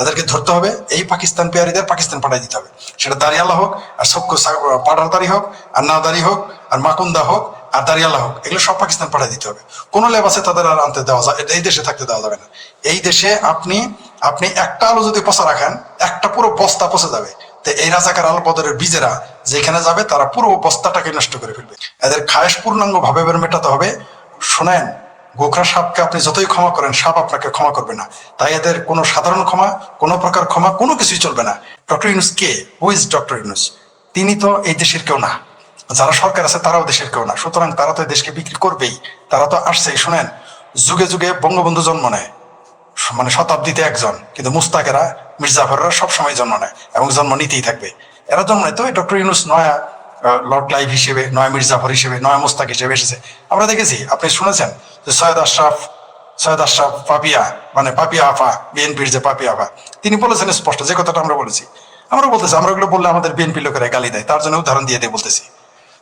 এদেরকে ধরতে হবে। এই পাকিস্তান পেয়ারিদের পাকিস্তান পাঠাই দিতে হবে। সেটা দাঁড়িয়ালা হোক আর সক্য পাটারদারি হোক আর নাদারি হোক আর মাকুন্দা হোক আর দাঁড়িয়ালা হোক, এগুলো সব পাকিস্তান পাঠিয়ে দিতে হবে। কোনো লেবাসে তাদের আর আনতে দেওয়া যায় এই দেশে থাকতে দেওয়া যাবে না। এই দেশে আপনি আপনি একটা আলু যদি পচা রাখেন, একটা পুরো বস্তা পচে যাবে। তো এই রাজাকার আল বদরের বীজেরা যেখানে যাবে, তারা পুরো বস্তাটাকে নষ্ট করে ফেলবে। এদের খায়েশ পূর্ণাঙ্গ ভাবে মেটাতে হবে। শোনেন গোখরা সাপকে আপনি যতই ক্ষমা করেন, সাপ আপনাকে ক্ষমা করবে না। তাই এদের কোনো সাধারণ ক্ষমা, কোনো প্রকার ক্ষমা, কোনো কিছুই চলবে না। Doctor Yunus K? Who is doctor Yunus? তিনি তো এই দেশের কেউ না। যারা সরকার আছে, তারাও দেশের কেউ না। সুতরাং তারা তো দেশকে বিক্রি করবেই। তারা তো আসছেই, শোনেন, যুগে যুগে বঙ্গবন্ধু জন্ম নেয়। মানে শতাব্দীতে একজন, কিন্তু মুস্তাকেরা, মির্জাফররা সবসময় জন্ম নেয় এবং জন্ম নিতেই থাকবে। এরা জন্ম নেয় তো ডক্টর ইউনুস নয়া লর্ড লাইভ হিসেবে, নয়া মির্জাফর হিসেবে, নয়া মোস্তাক হিসেবে এসেছে। আমরা দেখেছি, আপনি শুনেছেন যে সৈয়দ আশরাফ সৈয়দ আশরাফ পাপিয়া মানে পাপিয়া আফা, বিএনপির যে পাপিয়া আফা, তিনি বলেছেন স্পষ্ট, যে কথাটা আমরা বলেছি। আমরা বলতেছি, আমরা ওগুলো বললে আমাদের বিএনপি লোকেরা গালি দেয়, তার জন্য উদাহরণ দিয়ে দিয়ে বলতেছি।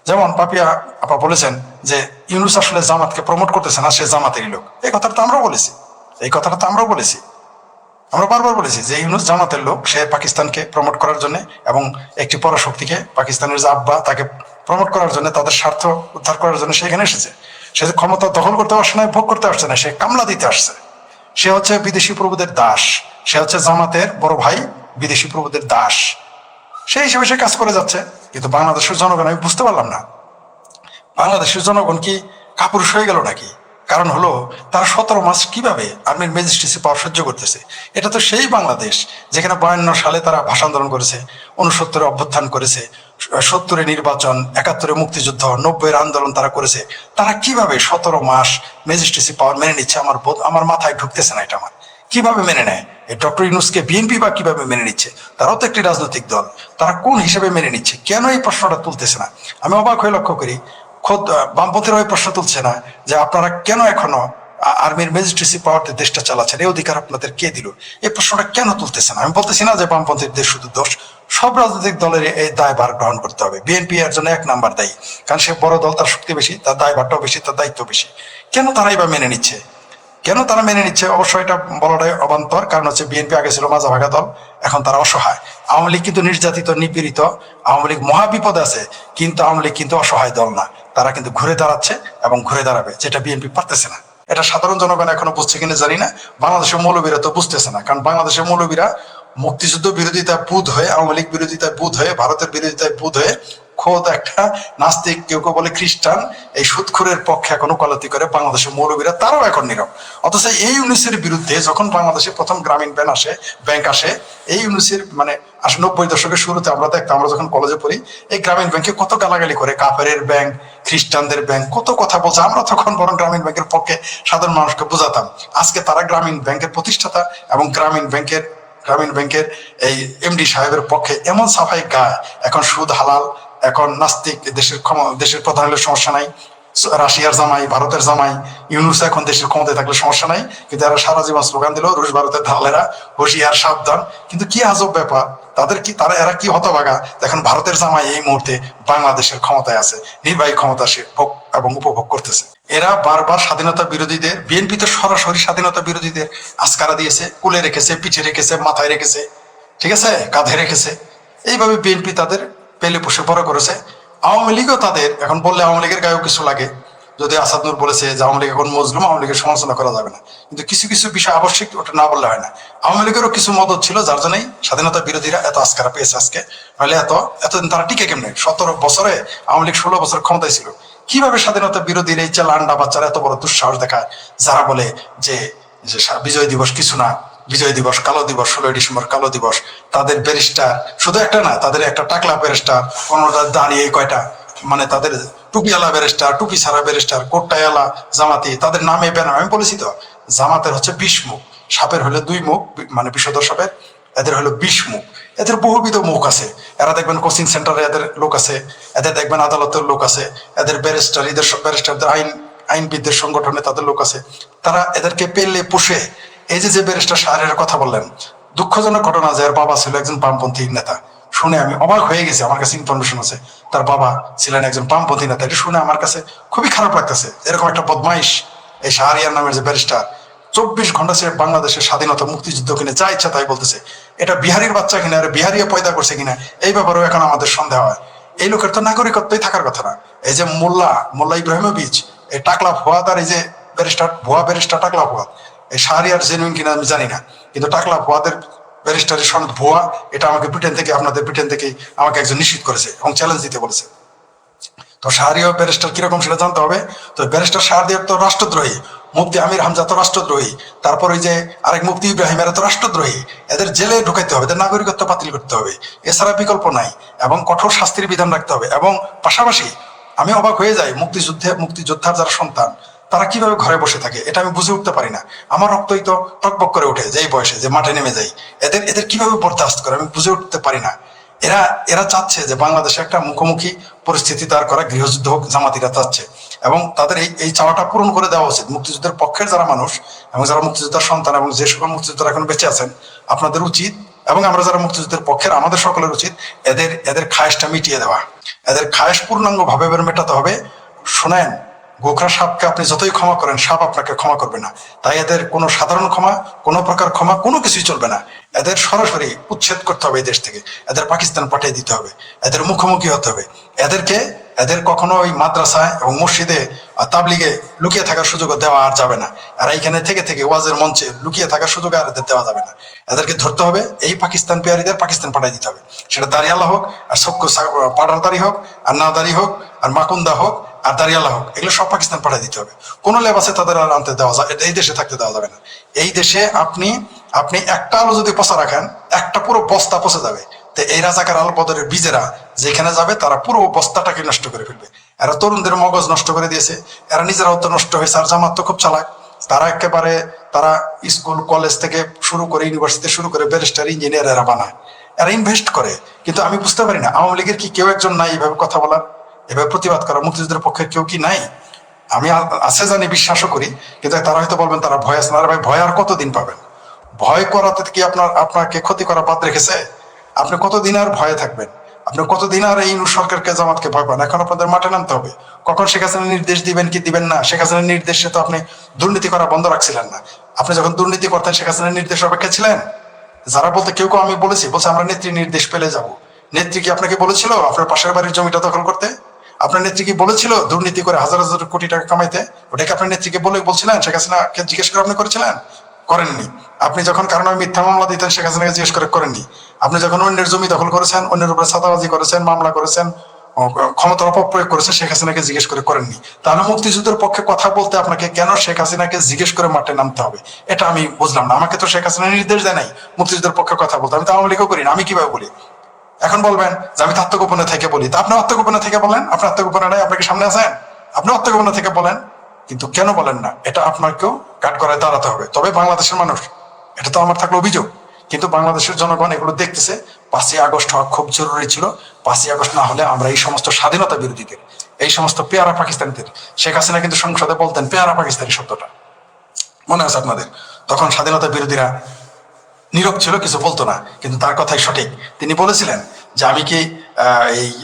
যেমন পাপিয়া আপা বলেছেন যে, ইউনুস আসলে জামাতকে প্রমোট করতেছে না, সে জামাতেরই লোক। এই কথাটা তো আমরাও বলেছি। এই কথাটা তো আমরাও বলেছি। আমরা বারবার বলেছি যে ইউনুস জামাতের লোক, সে পাকিস্তানকে প্রমোট করার জন্য এবং একটি পরাশক্তিকে পাকিস্তানের যে আব্বা তাকে প্রমোট করার জন্য, তাদের স্বার্থ উদ্ধার করার জন্য সে এখানে এসেছে। সে যে ক্ষমতা দখল করতে আসছে না, ভোগ করতে আসছে না, সে কামলা দিতে আসছে। সে হচ্ছে বিদেশি প্রভুদের দাস। সে হচ্ছে জামাতের বড় ভাই, বিদেশি প্রভুদের দাস। সেই হিসেবে সে কাজ করে যাচ্ছে, কিন্তু বাংলাদেশের জনগণ, আমি বুঝতে পারলাম না। বাংলাদেশের জনগণ কি কাপুরুষ হয়ে গেল নাকি? কারণ হলো, তারা সতেরো মাস কীভাবে আর্মির ম্যাজিস্ট্রেসি পাওয়ার সহ্য করতেছে? এটা তো সেই বাংলাদেশ যেখানে বায়ান্ন সালে তারা ভাষা আন্দোলন করেছে উনসত্তরে অভ্যুত্থান করেছে, সত্তরে নির্বাচন, একাত্তরে মুক্তিযুদ্ধ, নব্বইয়ের আন্দোলন তারা করেছে। তারা কীভাবে সতেরো মাস ম্যাজিস্ট্রেসি পাওয়ার মেনে নিচ্ছে? আমার বোধ- আমার মাথায় ঢুকতেছে না এটা আমার। কীভাবে মেনে নেয়? এই ডক্টর ইউনুসকে বিএনপি বা কীভাবে মেনে নিচ্ছে? তারাও তো একটি রাজনৈতিক দল। তারা কোন হিসেবে মেনে নিচ্ছে? কেন এই প্রশ্নটা তুলতেছে না? আমি অবাক হয়ে লক্ষ্য করি খোদ বামপন্থীর ওই প্রশ্ন তুলছে না যে আপনারা কেন এখনও আর্মির ম্যাজিস্ট্রেসি পাওয়ারতে দেশটা চালাচ্ছেন? এই অধিকার আপনাদের কে দিল? এই প্রশ্নটা কেন তুলতেছে না আমি বলতেছি না যে বামপন্থীদের শুধু দোষ। সব রাজনৈতিক দলের এই দায়ভার গ্রহণ করতে হবে। বিএনপি এর জন্য এক নাম্বার দায়ী। কারণ সে বড় দল, তার শক্তি বেশি, তার দায়ভারটাও বেশি, তার দায়িত্ব বেশি। কেন তারাই বা মেনে নিচ্ছে? কেন তারা মেনে নিচ্ছে? অবশ্যই এটা বলাটাই অবান্তর। কারণ হচ্ছে বিএনপি আগে ছিল মাজা ভাগা দল, এখন তারা অসহায়। আওয়ামী লীগ কিন্তু নির্যাতিত, নিপীড়িত। আওয়ামী লীগ মহাবিপদ আছে, কিন্তু আওয়ামী লীগ কিন্তু অসহায় দল না। তারা কিন্তু ঘুরে দাঁড়াচ্ছে এবং ঘুরে দাঁড়াবে, যেটা বিএনপি পারতেছে না। এটা সাধারণ জনগণ এখনও বুঝছে কিনা জানি না। বাংলাদেশের মৌলবীরা তো বুঝতেছে না, কারণ বাংলাদেশের মৌলবীরা মুক্তিযুদ্ধ বিরোধিতা বুধ হয়ে, আওয়ামী লীগ বিরোধিতায় বুধ হয়ে, ভারতের বিরোধিতায় বুধ হয়ে খোদ একটা নাস্তিক, কেউ কেউ বলে খ্রিস্টান, এই সুৎখুরের পক্ষে এখন উকালতি করে বাংলাদেশের মৌলবীরা, তারাও এখন নীরব। অথচ এই ইউনিসের বিরুদ্ধে যখন বাংলাদেশে প্রথম গ্রামীণ ব্যাংক আসে ব্যাংক আসে, এই ইউনিসের মানে নব্বই দশকের শুরুতে আমরা দেখতাম, আমরা যখন কলেজে পড়ি, এই গ্রামীণ ব্যাংকে কত গালাগালি করে কাফের ব্যাংক, খ্রিস্টানদের ব্যাংক, কত কথা বলছে। আমরা তখন বরং গ্রামীণ ব্যাংকের পক্ষে সাধারণ মানুষকে বোঝাতাম। আজকে তারা গ্রামীণ ব্যাংকের প্রতিষ্ঠাতা এবং গ্রামীণ ব্যাংকের গ্রামীণ ব্যাংকের এই এমডি সাহেবের পক্ষে এমন সাফাই গায়, এখন সুদ হালাল এখন নাস্তিক দেশের ক্ষম- দেশের প্রধান হলে সমস্যা নাই। রাশিয়ার জামাই, ভারতের জামাই, ইউনুস এখন দেশের ক্ষমতায় থাকলে সমস্যা নাই। কিন্তু এরা সারা জীবন স্লোগান দিল, রুশ ভারতের দালালেরা হুঁশিয়ার, সাবধান। কিন্তু কি আজব ব্যাপার, তাদের কি, তারা, এরা কি হতভাগা এখন ভারতের জামাই এই মুহূর্তে বাংলাদেশের ক্ষমতায় আছে, নির্বাহী ক্ষমতা সে ভোগ এবং উপভোগ করতেছে। এরা বারবার স্বাধীনতা বিরোধীদের, বিএনপি তো সরাসরি স্বাধীনতা বিরোধীদের আস্কারা দিয়েছে, কুলে রেখেছে, পিঠে রেখেছে, মাথায় রেখেছে, ঠিক আছে, কাঁধে রেখেছে। এইভাবে বিএনপি তাদের পেলে পুষে বড় করেছে। আওয়ামী লীগও তাদের, এখন বললে আওয়ামী লীগের গায়েও কিছু লাগে। যদি আসাদ নূর বলেছে যে আওয়ামী লীগ এখন মজলুম, আওয়ামী লীগের সমালোচনা করা যাবে না। কিন্তু কিছু কিছু বিষয় আবশ্যিক, ওটা না বললে হয় না। আওয়ামী লীগেরও কিছু মদত ছিল, যার জন্যই স্বাধীনতা বিরোধীরা এত আস্কারা পেয়েছে আজকে। নাহলে এত, এতদিন তারা টিকে কেমনে? সতেরো বছরে আওয়ামী লীগ ষোলো বছর ক্ষমতায় ছিল। কীভাবে স্বাধীনতা বিরোধীর এই যে লান্ডা বাচ্চারা এত বড় দুঃসাহস দেখায়? যারা বলে যে বিজয় দিবস কিছু না। বিজয় দিবস, কালো দিবস, ষোলোই ডিসেম্বর, কালো দিবস, তাদের ব্যারিস্টার, শুধু একটা না, তাদের একটা টাকলা ব্যারিস্টার পনেরোটা দাঁড়িয়ে কয়টা মানে তাদের টুপিওয়ালা ব্যারিস্টার, টুপি ছাড়া ব্যারিস্টার কোট্টায়ালা জামাতি, তাদের নামে ব্যানার, আমি বলেছি তো, জামাতের হচ্ছে বিশ মুখ, সাপের হলে দুই মুখ মানে বিষধর সাপের, এদের হলো বিশ মুখ, এদের বহুবিধ মুখ আছে, এরা দেখবেন কোচিং সেন্টারে এদের লোক আছে, এদের দেখবেন আদালতের লোক আছে, এদের ব্যারিস্টার এদের ব্যারিস্টারদের আইন, আইনবিদদের সংগঠনে তাদের লোক আছে, তারা এদেরকে পেলে পুষে এই যে যে ব্যারিস্টার সাহারের কথা বললেন, দুঃখজনক ঘটনা যে এর বাবা ছিল একজন বামপন্থী নেতা। শুনে আমি অবাক হয়ে গেছি, আমার কাছে ইনফরমেশন আছে। তার বাবা ছিলেন একজন বামপন্থী নেতা। এটা শুনে আমার কাছে খুবই খারাপ লাগতেছে। এরকম একটা বদমাইশ এই শাহরিয়ার নামের যে ব্যারিস্টার। চব্বিশ ঘণ্টা সে বাংলাদেশের স্বাধীনতা মুক্তিযুদ্ধ কিনে যা ইচ্ছা তাই বলতেছে। এটা বিহারির বাচ্চা কিনা আরে বিহারিয়া পয়দা করছে কিনা, এই ব্যাপারেও এখন আমাদের সন্দেহ হয়। এই লোকের তো নাগরিকত্বই থাকার কথা না। এই যে মোল্লা মোল্লা ইব্রাহিমোভিচ এই টাকলা ফোয়াদ আর এই যে ব্যারিস্টার, ভুয়া ব্যারিস্টার টাকলা ফোয়াদ এই শাহরিয়ার জেনুইন কিনা আমি জানি না। কিন্তু টাকলা ফোয়াদের ব্যারিস্টারের সনদ ভুয়া, এটা আমাকে ব্রিটেন থেকে, আপনাদের ব্রিটেন থেকে আমাকে একজন নিশ্চিত করেছে এবং চ্যালেঞ্জ দিতে বলেছে। তো শাহরিয়া ব্যারিস্টার কীরকম সেটা জানতে হবে? তো ব্যারিস্টার শাহরিয়ার তো রাষ্ট্রদ্রোহী, মুফতি আমির হামজা তো রাষ্ট্রদ্রোহী, তারপর ওই যে আরেক মুফতি ইব্রাহিম এরা তো রাষ্ট্রদ্রোহী, এদের জেলে ঢুকাইতে হবে, এদের নাগরিকত্ব বাতিল করতে হবে, এছাড়া বিকল্প নাই, এবং কঠোর শাস্তির বিধান রাখতে হবে, এবং পাশাপাশি আমি অবাক হয়ে যাই মুক্তিযুদ্ধে, মুক্তিযোদ্ধার যারা সন্তান তারা কীভাবে ঘরে বসে থাকে, এটা আমি বুঝে উঠতে পারি না। আমার রক্তই তো টকবক করে ওঠে যে এই বয়সে, যে মাঠে নেমে যাই এদের এদের কীভাবে বরদাস্ত করে, আমি বুঝে উঠতে পারি না। এরা এরা চাচ্ছে যে বাংলাদেশে একটা মুখোমুখি পরিস্থিতি তার করা, গৃহযুদ্ধ হোক, জামাতিরা চাচ্ছে। এবং তাদের এই এই চাওয়াটা পূরণ করে দেওয়া উচিত। মুক্তিযুদ্ধের পক্ষের যারা মানুষ এবং যারা মুক্তিযোদ্ধার সন্তান এবং যে সকল মুক্তিযোদ্ধারা এখন বেঁচে আছেন, আপনাদের উচিত এবং আমরা যারা মুক্তিযুদ্ধের পক্ষের, আমাদের সকলের উচিত এদের এদের খায়েশটা মিটিয়ে দেওয়া। এদের খায়েশ পূর্ণাঙ্গ ভাবে মেটাতে হবে। শোনেন গোখরা সাপকে আপনি যতই ক্ষমা করেন, সাপ আপনাকে ক্ষমা করবে না। তাই এদের কোনো সাধারণ ক্ষমা, কোনো প্রকার ক্ষমা, কোনো কিছুই চলবে না। এদের সরাসরি উচ্ছেদ করতে হবে এই দেশ থেকে। এদের পাকিস্তান পাঠিয়ে দিতে হবে। এদের মুখোমুখি হতে হবে। এদেরকে এদের কখনো ওই মাদ্রাসায় এবং মসজিদে তাবলিগে লুকিয়ে থাকার সুযোগ দেওয়া আর যাবে না। আর এইখানে থেকে থেকে ওয়াজের মঞ্চে লুকিয়ে থাকার সুযোগ আর এদের দেওয়া যাবে না। এদেরকে ধরতে হবে, এই পাকিস্তান পেয়ারিদের পাকিস্তান পাঠিয়ে দিতে হবে। সেটা দাঁড়িয়ালা হোক, আর সক্য পাড়ারদারি হোক, আর নাদারি হোক, আর মাকুন্দা হোক, আর দাঁড়িয়ালা হোক, এগুলো সব পাকিস্তান পাঠিয়ে দিতে হবে। কোনো লেবাসে তাদের আর আনতে দেওয়া যায় এই দেশে থাকতে দেওয়া যাবে না। এই দেশে আপনি আপনি একটা আলো যদি পচা রাখেন, একটা পুরো বস্তা পচে যাবে। তো এই রাজাকার আল বদরের বীজেরা যেখানে যাবে তারা পুরো বস্তাটাকে নষ্ট করে ফেলবে। এরা তরুণদের মগজ নষ্ট করে দিয়েছে। এরা নিজেরাও তো নষ্ট হয়েছে। আর জামাত তো খুব চালাক। তারা একেবারে তারা স্কুল, কলেজ থেকে শুরু করে ইউনিভার্সিটি শুরু করে ব্যারিস্টার, ইঞ্জিনিয়ার এরা বানায়। এরা ইনভেস্ট করে। কিন্তু আমি বুঝতে পারি না, আওয়ামী লীগের কি কেউ একজন নাই এভাবে কথা বলার? এভাবে প্রতিবাদ করা মুক্তিযুদ্ধের পক্ষে কেউ কি নাই? আমি আছে জানি, বিশ্বাসও করি। কিন্তু তারা হয়তো বলবেন, তারা ভয় আছে। না ভাই, ভয় আর কতদিন পাবেন? ভয় করাতে কি আপনার, আপনাকে ক্ষতি করা বাদ রেখেছে? আপনি কতদিন আর ভয়ে থাকবেন? আপনি কতদিন আর এই সরকারকে জামাতকে ভয় পান? এখন আপনাদের মাঠে নামতে হবে। কখন শেখ হাসিনা নির্দেশ দিবেন কি দিবেন না? শেখ হাসিনার নির্দেশে তো আপনি দুর্নীতি করা বন্ধ রাখছিলেন না। আপনি যখন দুর্নীতি করতেন, শেখ হাসিনার নির্দেশ অপেক্ষা ছিলেন? যারা বলতে, কেউ কেউ আমি বলেছি, বলছে, আমরা নেত্রী নির্দেশ পেলে যাব। নেত্রী কি আপনাকে বলেছিল আপনার পাশের বাড়ির জমিটা দখল করতে? আপনার নেত্রী কি বলেছিল দুর্নীতি করে হাজার হাজার কোটি টাকা কামাইতে? ওটাকে আপনার নেত্রীকে বলে বলছিলেন? শেখ হাসিনাকে জিজ্ঞেস করে আপনি করেছিলেন? করেননি। আপনি যখন কারণ মিথ্যা মামলা দিতেন, শেখ হাসিনাকে জিজ্ঞেস করে করেননি। আপনি যখন অন্যের জমি দখল করেছেন, অন্যের উপরে সাদাবাজি করেছেন, মামলা করেছেন ক্ষমতার অপপ্রয়োগ করেছে শেখ হাসিনাকে জিজ্ঞেস করে করেননি। তাহলে মুক্তিযুদ্ধের পক্ষে কথা বলতে আপনাকে কেন শেখ হাসিনাকে জিজ্ঞেস করে মাঠে নামতে হবে? এটা আমি বুঝলাম না। আমাকে তো শেখ হাসিনা নির্দেশ দেয় নাই মুক্তিযুদ্ধের পক্ষে কথা বলতে। আমি তো আওয়ামী লীগও করি না, আমি কীভাবে বলি? এখন বলবেন যে আমি আত্মগোপনে থেকে বলি। তা আপনি আত্মগোপনে থেকে বলেন? আপনি আত্মগোপনে নাই আপনাকে সামনে আছেন? আপনি আত্মগোপনে থেকে বলেন। কিন্তু কেন বলেন না? এটা আপনাকেও কাট করায় দাঁড়াতে হবে। তবে বাংলাদেশের মানুষ, এটা তো আমার থাকলে অভিযোগ, কিন্তু বাংলাদেশের জনগণ এগুলো দেখতেছে। পাঁচই আগস্ট হওয়া খুব জরুরি ছিল। পাঁচই আগস্ট না হলে আমরা এই সমস্ত স্বাধীনতা বিরোধীদের, এই সমস্ত পেয়ারা পাকিস্তানিদের, শেখ হাসিনা কিন্তু সংসদে বলতেন পেয়ারা পাকিস্তানি শব্দটা। মনে আছে আপনাদের? তখন স্বাধীনতা বিরোধীরা নীরব ছিল, কিছু বলতো না। কিন্তু তার কথাই সঠিক। তিনি বলেছিলেন যে, আমি কি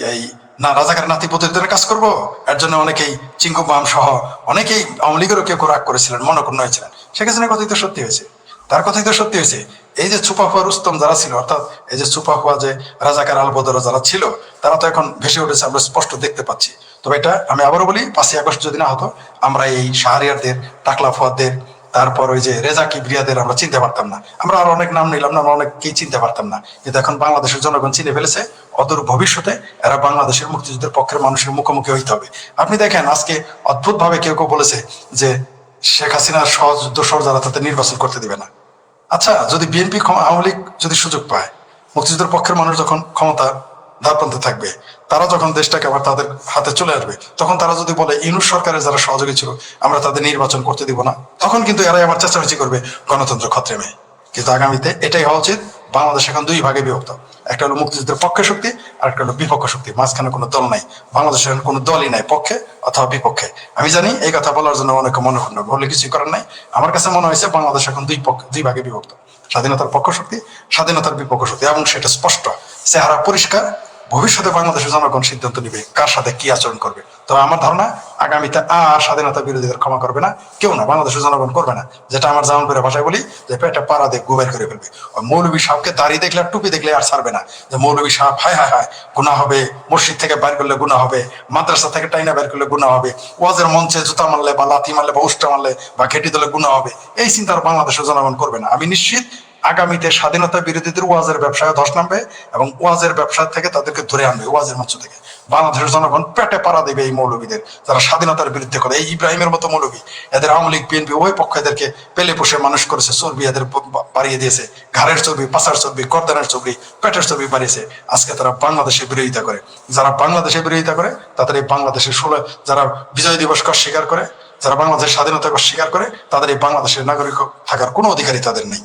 এই না, রাজাকার নাতি প্রতিনিধিদের কাজ করব? এর জন্য অনেকেই চিঙ্কু বাম সহ অনেকেই আওয়ামী লীগেরও কেউ রাগ করেছিলেন, মনক্ষুণ্ণ হয়েছিলেন। হাসিনার কথাই তো সত্যি হয়েছে। তার কথাই তো সত্যি হয়েছে, এই যে চুপা হুয়া রুস্তম যারা ছিল, অর্থাৎ এই যে চুপা হুয়া যে রাজাকার আলবদর যারা ছিল, তারা তো এখন ভেসে উঠেছে, আমরা স্পষ্ট দেখতে পাচ্ছি। তবে এটা আমি আবারও বলি, পাঁচই আগস্ট যদি না হতো, আমরা এই শাহরিয়ারদের, টাকলা ফুয়াদের তারপর ওই যে রেজা কিবরিয়াদের আমরা চিনতে পারতাম না। আমরা আর অনেক নাম নিলাম না, আমরা অনেককেই চিনতে পারতাম না। কিন্তু এখন বাংলাদেশের জনগণ চিনে ফেলেছে, অদূর ভবিষ্যতে এরা বাংলাদেশের মুক্তিযুদ্ধের পক্ষের মানুষের মুখোমুখি হইতে হবে। আপনি দেখেন, আজকে অদ্ভুত ভাবে কেউ কেউ বলেছে যে শেখ হাসিনার সহজ দোসর যারা তাতে নির্বাচন করতে দিবে না। আচ্ছা যদি বিএনপি আওয়ামী লীগ যদি সুযোগ পায়, মুক্তিযুদ্ধের পক্ষের মানুষ যখন ক্ষমতা দ্বারপ্রান্তে থাকবে। তারা যখন দেশটাকে আবার তাদের হাতে চলে আসবে, তখন তারা যদি বলে, ইনুস সরকারের যারা সহযোগী ছিল, আমরা তাদের নির্বাচন করতে দিব না। তখন কিন্তু এরাই আবার চেঁচামেচি করবে গণতন্ত্র খত্রেমে কিন্তু আগামীতে এটাই হওয়া উচিত, বাংলাদেশ এখন দুই ভাগে বিভক্ত। একটা হলো মুক্তিযুদ্ধের পক্ষে শক্তি, আর একটা হলো বিপক্ষ শক্তি। মাঝখানে কোনো দল নাই। বাংলাদেশের এখন কোনো দলই নাই পক্ষে অথবা বিপক্ষে। আমি জানি এই কথা বলার জন্য অনেকে মনে বলে কিছুই করার নাই। আমার কাছে মনে হয়েছে বাংলাদেশ এখন দুই পক্ষ দুই ভাগে বিভক্ত। স্বাধীনতার পক্ষ শক্তি, স্বাধীনতার বিপক্ষ শক্তি, এবং সেটা স্পষ্ট। চেহারা পরিষ্কার ভবিষ্যতে বাংলাদেশের জনগণ সিদ্ধান্ত নিবে কার সাথে কি আচরণ করবে। তো আমার ধারণা, আগামীতে আর স্বাধীনতা বিরোধীদের ক্ষমা করবে না, কেউ না, বাংলাদেশের জনগণ করবে না। যেটা আমার জামালপুরের ভাষায় বলি, যে পেটে পাড়া দিয়ে গুবের করে ফেলবে। ওই মৌলবী সাহেবকে দাঁড়িয়ে দেখলে আর টুপি দেখলে আর ছাড়বে না। যে মৌলবী সাহেব হায় হায় হায় গুণা হবে, মসজিদ থেকে বাইর করলে গুণা হবে, মাদ্রাসা থেকে টাইনা বের করলে গুণা হবে, ওয়াজের মঞ্চে জুতা মারলে বা লাথি মারলে বা উষ্টা মারলে বা ঘেটি দিলে গুণা হবে, এই চিন্তা বাংলাদেশের জনগণ করবে না। আমি নিশ্চিত আগামীতে স্বাধীনতা বিরোধীদের ওয়াজের ব্যবসায় ধস নামবে এবং ওয়াজের ব্যবসা থেকে তাদেরকে ধরে আনবে, ওয়াজের মঞ্চ থেকে। বাংলাদেশের জনগণ পেটে পাড়া দেবে এই মৌলবীদের, যারা স্বাধীনতার বিরুদ্ধে করে এই ইব্রাহিমের মতো মৌলবী, এদের আওয়ামী লীগ, বিএনপি ওই পক্ষ এদেরকে পেলে পুষে মানুষ করেছে, চর্বি এদের বাড়িয়ে দিয়েছে। ঘাড়ের চর্বি, পাশার চর্বি করদানের চর্বি, পেটের চর্বি বাড়িয়েছে। আজকে তারা বাংলাদেশের বিরোধিতা করে। যারা বাংলাদেশের বিরোধিতা করে, তাদের এই বাংলাদেশের ষোলো, যারা বিজয় দিবস স্বীকার করে, যারা বাংলাদেশের স্বাধীনতা স্বীকার করে, তাদের এই বাংলাদেশের নাগরিক থাকার কোনো অধিকারই তাদের নেই।